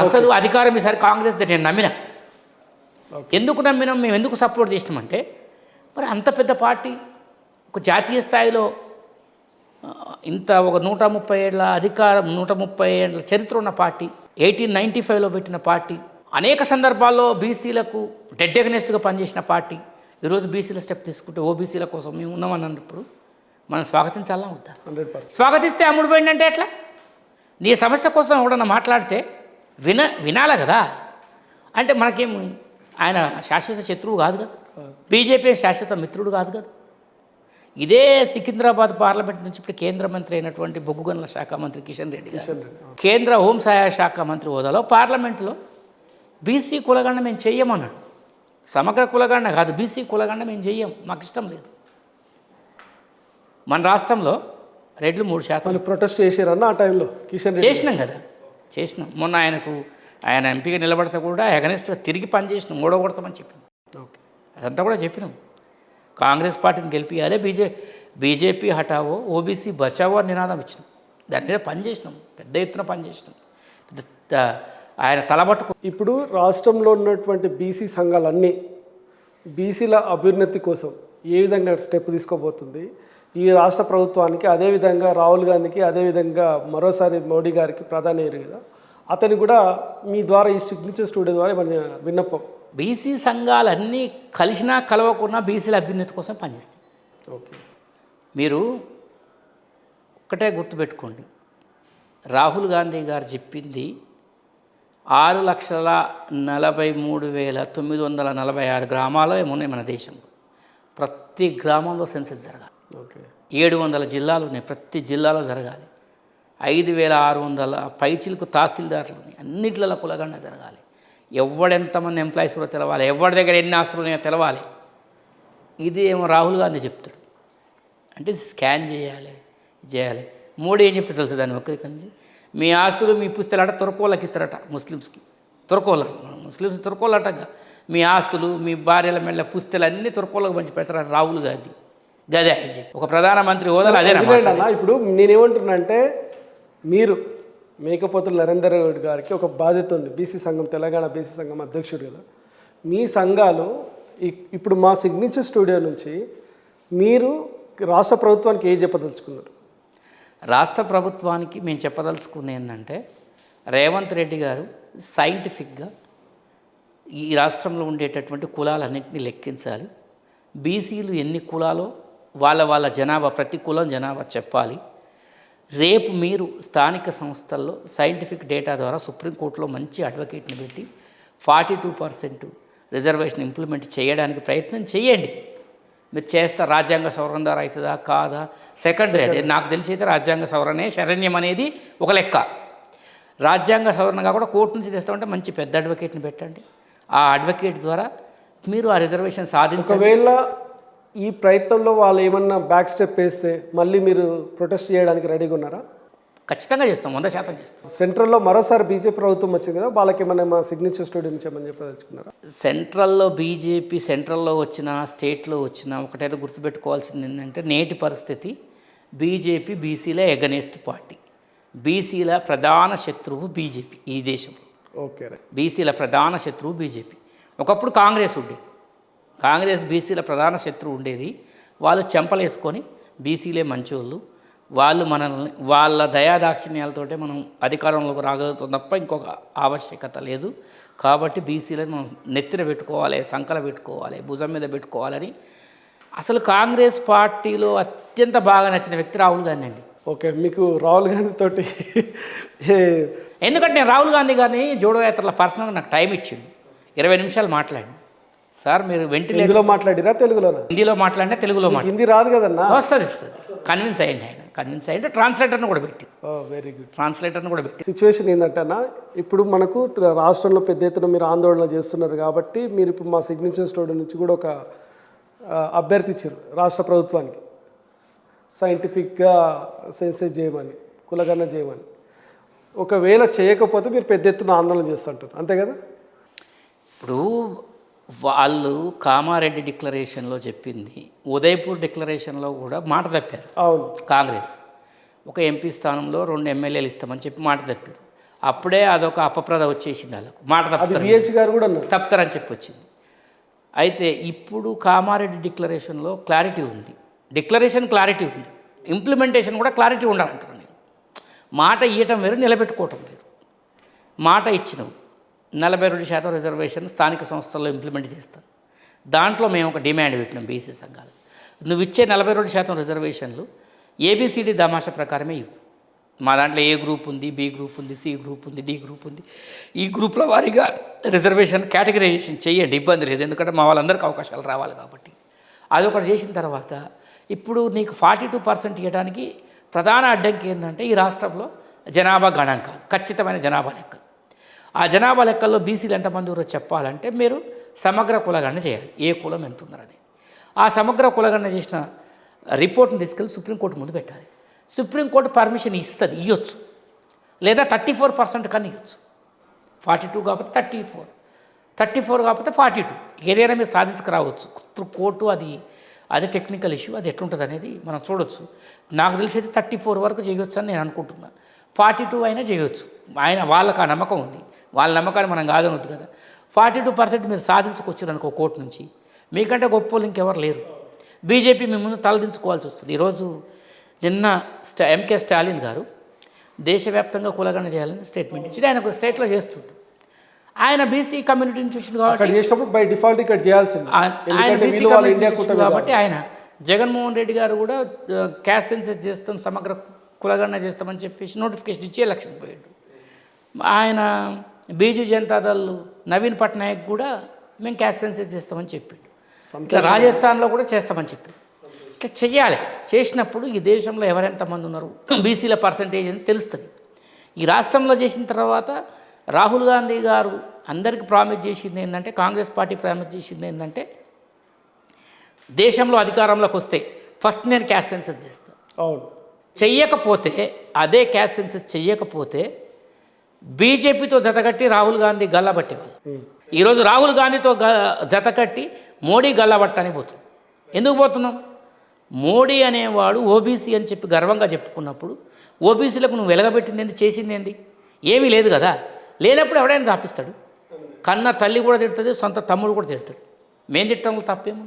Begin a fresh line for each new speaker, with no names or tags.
అసలు అధికారం ఈసారి కాంగ్రెస్ నేను నమ్మిన. ఎందుకు నమ్మినాం? మేము ఎందుకు సపోర్ట్ చేసినామంటే మరి అంత పెద్ద పార్టీ ఒక జాతీయ స్థాయిలో ఇంత ఒక నూట ముప్పై ఏళ్ళ అధికారం నూట ముప్పై ఏళ్ళ చరిత్ర ఉన్న పార్టీ ఎయిటీన్ నైంటీ ఫైవ్లో పెట్టిన పార్టీ అనేక సందర్భాల్లో బీసీలకు డెడ్ ఎగనెస్ట్గా పనిచేసిన పార్టీ ఈరోజు బీసీల స్టెప్ తీసుకుంటే ఓబీసీల కోసం మేము ఉన్నామని అన్నప్పుడు మనం స్వాగతించాలా వద్దా? స్వాగతిస్తే అమ్ముడు పోయిందంటే ఎట్లా? నీ సమస్య కోసం ఎవడన్నా మాట్లాడితే విన వినాలి కదా? అంటే మనకేం ఆయన శాశ్వత శత్రువు కాదు కదా? బీజేపీ శాశ్వత మిత్రుడు కాదు కదా? ఇదే సికింద్రాబాద్ పార్లమెంట్ నుంచి ఇప్పుడు కేంద్ర మంత్రి అయినటువంటి బొగ్గు గనుల శాఖ మంత్రి కిషన్ రెడ్డి గారు.
కిషన్ రెడ్డి ఆ.
కేంద్ర హోంసహాయ శాఖ మంత్రి హోదాలో పార్లమెంట్లో బీసీ కులగండ మేము చెయ్యమన్నాడు. సమగ్ర కులగండ కాదు బీసీ కులగండ మేము చెయ్యం. మాకు ఇష్టం లేదు. మన రాష్ట్రంలో రెడ్లు మూడు శాతం.
ప్రొటెస్ట్ చేసారన్న ఆ టైంలో కిషన్
చేసినాం కదా? చేసినాం. మొన్న ఆయనకు ఆయన ఎంపీగా నిలబడితే కూడా ఎగనెస్ట్గా తిరిగి పనిచేసినాం ఓడగొడతామని చెప్పినాం
ఓకే.
అదంతా కూడా చెప్పినాం. కాంగ్రెస్ పార్టీని గెలిపియాలి బీజే బీజేపీ హటావో ఓబీసీ బచావో అని నినాదం ఇచ్చినాం. దాని మీద పనిచేసినాం పెద్ద ఎత్తున పనిచేసినాం పెద్ద ఆయన తలబట్టుకు
ఇప్పుడు రాష్ట్రంలో ఉన్నటువంటి బీసీ సంఘాలన్నీ బీసీల అభ్యున్నతి కోసం ఏ విధంగా స్టెప్ తీసుకోబోతుంది? ఈ రాష్ట్ర ప్రభుత్వానికి అదేవిధంగా రాహుల్ గాంధీకి అదేవిధంగా మరోసారి మోడీ గారికి ప్రధాని అయ్యారు కదా. అతని కూడా మీ ద్వారా ఈ సిగ్నేచర్ స్టూడియో ద్వారా మన విన్నపం.
బీసీ సంఘాలన్నీ కలిసినా కలవకున్నా బీసీల అభ్యున్నతి కోసం పనిచేస్తాయి.
ఓకే.
మీరు ఒక్కటే గుర్తుపెట్టుకోండి. రాహుల్ గాంధీ గారు చెప్పింది ఆరు లక్షల నలభై మూడు వేల తొమ్మిది వందల నలభై ఆరు గ్రామాలు ఏమున్నాయి మన దేశంలో. ప్రతి గ్రామంలో సెన్సెస్ జరగాలి. ఏడు వందల జిల్లాలు ఉన్నాయి. ప్రతి జిల్లాలో జరగాలి. ఐదు వేల ఆరు వందల పైచిలకు తహసీల్దారులు ఉన్నాయి. అన్నిట్లలో కులగండ జరగాలి. ఎవడెంతమంది ఎంప్లాయీస్ కూడా తెలవాలి. ఎవరి దగ్గర ఎన్ని ఆస్తులు ఉన్నాయో తెలవాలి. ఇది ఏమో రాహుల్ గాంధీ చెప్తాడు. అంటే స్కాన్ చేయాలి చేయాలి. మోడీ ఏం చెప్తే తెలుసు దాన్ని ఒక్కరికంది? మీ ఆస్తులు మీ పుస్తకాలట తురకోళ్ళకి ఇస్తారట ముస్లిమ్స్కి. తురకోళ్ళ ముస్లిమ్స్ తురకోళ్ళటగా. మీ ఆస్తులు మీ భార్యల మెళ్ళ పుస్తలు అన్నీ తురకోళ్ళకు పంచి పెడతారట రాహుల్ గాంధీ. గదే ఒక ప్రధానమంత్రి హోదాలో అదే
అన్న ఇప్పుడు నేనేమంటున్నా అంటే మీరు మేకపోతుల నరేందర్ రెడ్డి గారికి ఒక బాధ్యత ఉంది. బీసీ సంఘం తెలంగాణ బీసీ సంఘం అధ్యక్షుడు కదా. మీ సంఘాలు ఇప్పుడు మా సిగ్నేచర్ స్టూడియో నుంచి మీరు రాష్ట్ర ప్రభుత్వానికి ఏం చెప్పదలుచుకున్నారు?
రాష్ట్ర ప్రభుత్వానికి మేము చెప్పదలుచుకుంది ఏంటంటే రేవంత్ రెడ్డి గారు సైంటిఫిక్గా ఈ రాష్ట్రంలో ఉండేటటువంటి కులాలన్నింటినీ లెక్కించాలి. బీసీలు ఎన్ని కులాలో వాళ్ళ వాళ్ళ జనాభా ప్రతి కులం జనాభా చెప్పాలి. రేపు మీరు స్థానిక సంస్థల్లో సైంటిఫిక్ డేటా ద్వారా సుప్రీంకోర్టులో మంచి అడ్వకేట్ని పెట్టి forty two percent reservation implement చేయడానికి ప్రయత్నం చేయండి మీరు చేస్తా రాజ్యాంగ సవరణ ద్వారా అవుతుందా? కాదా? సెకండరీ అది నాకు తెలిసి అయితే రాజ్యాంగ సవరణే శరణ్యం అనేది ఒక లెక్క. రాజ్యాంగ సవరణ కాకుండా కోర్టు నుంచి తెస్తామంటే మంచి పెద్ద అడ్వకేట్ని పెట్టండి. ఆ అడ్వకేట్ ద్వారా మీరు ఆ రిజర్వేషన్ సాధించండి.
ఒకవేళ ఈ ప్రయత్నంలో వాళ్ళు ఏమన్నా బ్యాక్ స్టెప్ వేస్తే మళ్ళీ మీరు ప్రొటెస్ట్ చేయడానికి రెడీగా ఉన్నారా?
ఖచ్చితంగా చేస్తాం వంద శాతం చేస్తాం.
సెంట్రల్లో మరోసారి బీజేపీ ప్రభుత్వం వచ్చింది కదా వాళ్ళకి ఏమన్నా మా సిగ్నేచర్ స్టూడియో నుంచి ఏమని చెప్పదలుచుకున్నారా?
సెంట్రల్లో బీజేపీ సెంట్రల్లో వచ్చిన స్టేట్లో వచ్చిన ఒకటైతే గుర్తుపెట్టుకోవాల్సింది ఏంటంటే నేటి పరిస్థితి బీజేపీ బీసీల ఎగనెస్ట్ పార్టీ బీసీల ప్రధాన శత్రువు బీజేపీ ఈ దేశంలో.
ఓకే
బీసీల ప్రధాన శత్రువు బీజేపీ ఒకప్పుడు కాంగ్రెస్ ఉండేది. కాంగ్రెస్ బీసీల ప్రధాన శత్రువు ఉండేది. వాళ్ళు చెంపలేసుకొని బీసీలే మంచోళ్ళు. వాళ్ళు మనల్ని వాళ్ళ దయాదాక్షిణ్యాలతోటే మనం అధికారంలోకి రాగలుగుతాం తప్ప ఇంకొక ఆవశ్యకత లేదు. కాబట్టి బీసీలను మనం నెత్తిన పెట్టుకోవాలి సంకల పెట్టుకోవాలి భుజం మీద పెట్టుకోవాలని అసలు కాంగ్రెస్ పార్టీలో అత్యంత బాగా నచ్చిన వ్యక్తి రాహుల్ గాంధీ అండి.
ఓకే మీకు రాహుల్ గాంధీ తోటి ఏ-
ఎందుకంటే నేను రాహుల్ గాంధీ గారిని జోడో యాత్రలో పర్సనల్గా నాకు టైం ఇచ్చిండు ఇరవై నిమిషాలు మాట్లాడి సార్ మీరు వెంటిలేటర్
మాట్లాడిరా తెలుగులోనా?
హిందీలో మాట్లాడినా తెలుగులో మాట్లాడి.
హిందీ రాదు కదన్నా?
వస్తుంది కన్విన్స్ అయ్యండి ఆయన కన్విన్స్ అయ్యింటే ట్రాన్స్లేటర్ని కూడా పెట్టి.
వెరీ గుడ్
ట్రాన్స్లేటర్ని కూడా పెట్టి.
సిచ్యువేషన్ ఏంటంటేనా ఇప్పుడు మనకు రాష్ట్రంలో పెద్ద ఎత్తున మీరు ఆందోళన చేస్తున్నారు కాబట్టి మీరు ఇప్పుడు మా సిగ్నేచర్ స్టూడియో నుంచి కూడా ఒక అభ్యర్థి ఇచ్చారు రాష్ట్ర ప్రభుత్వానికి. సైంటిఫిక్గా సెన్సెస్ చేయమని కులగన్న చేయమని. ఒకవేళ చేయకపోతే మీరు పెద్ద ఎత్తున ఆందోళన చేస్తుంటారు. అంతే కదా?
ఇప్పుడు వాళ్ళు కామారెడ్డి డిక్లరేషన్లో చెప్పింది ఉదయపూర్ డిక్లరేషన్లో కూడా మాట తప్పారు.
అవును.
కాంగ్రెస్. ఒక ఎంపీ స్థానంలో రెండు ఎమ్మెల్యేలు ఇస్తామని చెప్పి మాట తప్పారు. అప్పుడే అదొక అపప్రద వచ్చేసింది వాళ్ళకు. మాట తప్పుతారు తప్పుతారని చెప్పి వచ్చింది. అయితే ఇప్పుడు కామారెడ్డి డిక్లరేషన్లో క్లారిటీ ఉంది. డిక్లరేషన్ క్లారిటీ ఉంది. ఇంప్లిమెంటేషన్ కూడా క్లారిటీ ఉండాలంటున్నాను నేను. మాట ఇవ్వటం వేరు నిలబెట్టుకోవటం వేరు. మాట ఇచ్చినవు. నలభై రెండు శాతం రిజర్వేషన్ స్థానిక సంస్థల్లో ఇంప్లిమెంట్ చేస్తాను దాంట్లో మేము ఒక డిమాండ్ పెట్టినాం బీసీ సంఘాలు. నువ్వు ఇచ్చే నలభై రెండు శాతం రిజర్వేషన్లు ఏబిసిడి దామాషా ప్రకారమే ఇవ్వు. మా దాంట్లో ఏ గ్రూప్ ఉంది బి గ్రూప్ ఉంది సి గ్రూప్ ఉంది డి గ్రూప్ ఉంది. ఈ గ్రూప్ల వారీగా రిజర్వేషన్ కేటగరైజేషన్ చేయండి ఇబ్బంది లేదు. ఎందుకంటే మా వాళ్ళందరికీ అవకాశాలు రావాలి కాబట్టి. అది ఒకటి చేసిన తర్వాత ఇప్పుడు నీకు ఫార్టీ టూ పర్సెంట్ ఇవ్వడానికి ప్రధాన అడ్డంకి ఏంటంటే ఈ రాష్ట్రంలో జనాభా గణాంకాలు ఖచ్చితమైన జనాభా లెక్కలు. ఆ జనాభా లెక్కల్లో బీసీలు ఎంతమంది ఉన్నారో చెప్పాలంటే మీరు సమగ్ర కులగణన చేయాలి. ఏ కులం ఎంత ఉన్నారని ఆ సమగ్ర కులగణన చేసిన రిపోర్ట్ని తీసుకెళ్ళి సుప్రీంకోర్టు ముందు పెట్టాలి. సుప్రీంకోర్టు పర్మిషన్ ఇస్తుంది ఇవ్వచ్చు లేదా థర్టీ ఫోర్ పర్సెంట్ కన్నా ఇవ్వచ్చు ఫార్టీ టూ కాకపోతే థర్టీ ఫోర్. థర్టీ ఫోర్ కాకపోతే ఫార్టీ టూ. ఏదైనా మీరు సాధించుకురావచ్చు. త్రూ కోర్టు అది అది టెక్నికల్ ఇష్యూ అది ఎట్లుంటుంది అనేది మనం చూడొచ్చు. నాకు తెలిసి అయితే థర్టీ ఫోర్ వరకు చేయొచ్చు అని నేను అనుకుంటున్నాను. ఫార్టీ టూ అయినా చేయొచ్చు. ఆయన వాళ్ళకు ఆ నమ్మకం ఉంది. వాళ్ళ నమ్మకాన్ని మనం కాదనొద్దు కదా. ఫార్టీ టూ పర్సెంట్ మీరు సాధించుకొచ్చారు అనుకో కోర్టు నుంచి. మీకంటే గొప్ప ఇంకెవరు లేరు. బీజేపీ మీ ముందు తలదించుకోవాల్సి వస్తుంది. ఈరోజు నిన్న స్టా ఎంకే స్టాలిన్ గారు దేశవ్యాప్తంగా కులగణన చేయాలని స్టేట్మెంట్ ఇచ్చి ఆయన ఒక స్టేట్లో చేస్తుంటాడు ఆయన బీసీ కమ్యూనిటీ నుంచి వచ్చింది కాబట్టి
చేసినప్పుడు బై డిఫాల్ట్ ఇక్కడ చేయాల్సింది.
ఆయన బీసీ కమ్యూనిటీ కాబట్టి. ఆయన జగన్మోహన్ రెడ్డి గారు కూడా క్యాస్ట్ సెన్సెస్ చేస్తాం సమగ్ర కులగణన చేస్తామని చెప్పేసి నోటిఫికేషన్ ఇచ్చి ఎలక్షన్ పోయాడు. ఆయన బీజు జనతాదళ్ నవీన్ పట్నాయక్ కూడా మేము క్యాస్ట్ సెన్సెస్ చేస్తామని చెప్పిండు. ఇట్లా రాజస్థాన్లో కూడా చేస్తామని చెప్పిండు. ఇట్లా చెయ్యాలి. చేసినప్పుడు ఈ దేశంలో ఎవరెంతమంది ఉన్నారు? బీసీల పర్సంటేజ్ అని తెలుస్తుంది. ఈ రాష్ట్రంలో చేసిన తర్వాత రాహుల్ గాంధీ గారు అందరికీ ప్రామిస్ చేసింది ఏంటంటే కాంగ్రెస్ పార్టీ ప్రామిస్ చేసింది ఏంటంటే దేశంలో అధికారంలోకి వస్తే ఫస్ట్ నేను క్యాస్ట్ సెన్సెస్ చేస్తాను
అవును.
చెయ్యకపోతే అదే క్యాస్ట్ సెన్సెస్ చెయ్యకపోతే బీజేపీతో జతకట్టి రాహుల్ గాంధీ గల్లబట్టేవాళ్ళు. ఈరోజు రాహుల్ గాంధీతో గ జతకట్టి మోడీ గల్లబట్టని పోతున్నాం ఎందుకు పోతున్నాం మోడీ అనేవాడు ఓబీసీ అని చెప్పి గర్వంగా చెప్పుకున్నప్పుడు ఓబీసీలకు నువ్వు వెలగబెట్టింది ఏంది? చేసింది ఏంది? ఏమీ లేదు కదా. లేనప్పుడు ఎవడైనా చాపిస్తాడు. కన్న తల్లి కూడా తిడుతుంది సొంత తమ్ముడు కూడా తిడతాడు. మేము తిట్టడంలో తప్పేమో